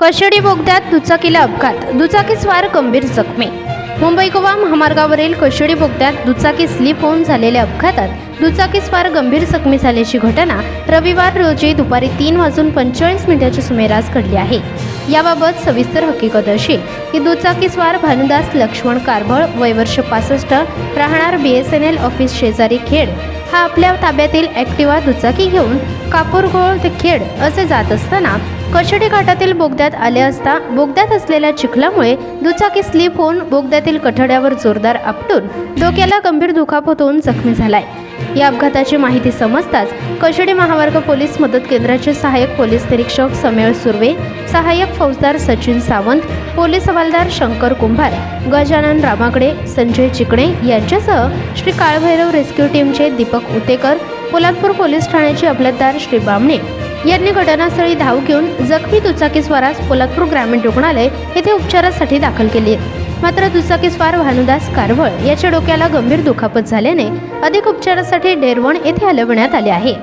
कशेडी बोगद्यात दुचाकीला अपघात. दुचाकीस्वार गंभीर जखमी. मुंबई गोवा महामार्गावरील कशेडी बोगद्यात दुचाकी स्लिप होऊन झालेल्या अपघातात दुचाकीस्वार गंभीर जखमी झाल्याची घटना रविवार रोजी दुपारी तीन वाजून पंचेचाळीस मिनिटाच्या सुमेरास घडली आहे. याबाबत सविस्तर हकीकत अशी की दुचाकीस्वार भानुदास लक्ष्मण कारभळ वय वर्ष पासष्ट राहणार B S N L office शेजारी खेड. हा आपल्या ताब्यातील ॲक्टिवा दुचाकी घेऊन कापूरगोळ ते खेड असे जात असताना कशेडी घाटातील बोगद्यात आले असता बोगद्यात असलेल्या चिखलामुळे दुचाकी स्लिप होऊन बोगद्यातील कठड्यावर जोरदार आपटून डोक्याला गंभीर दुखापत होऊन जखमी झालाय. या अपघाताची माहिती समजताच कशेडी महामार्ग पोलीस मदत केंद्राचे सहाय्यक पोलीस निरीक्षक समेळ सुर्वे सहाय्यक फौजदार सचिन सावंत पोलीस हवालदार शंकर कुंभार गजानन रामाकडे संजय चिकणे यांच्यासह श्री काळभैरव रेस्क्यू टीमचे दीपक उतेकर पोलादपूर पोलीस ठाण्याचे अबलतदार श्री बामणे यांनी घटनास्थळी धाव घेऊन जखमी दुचाकीस्वारास पोलादपूर ग्रामीण रुग्णालय येथे उपचारासाठी दाखल केले. मात्र दुचाकीस्वार भानुदास कारवळ याच्या डोक्याला गंभीर दुखापत झाल्याने अधिक उपचारासाठी डेरवण येथे हलवण्यात आले आहे.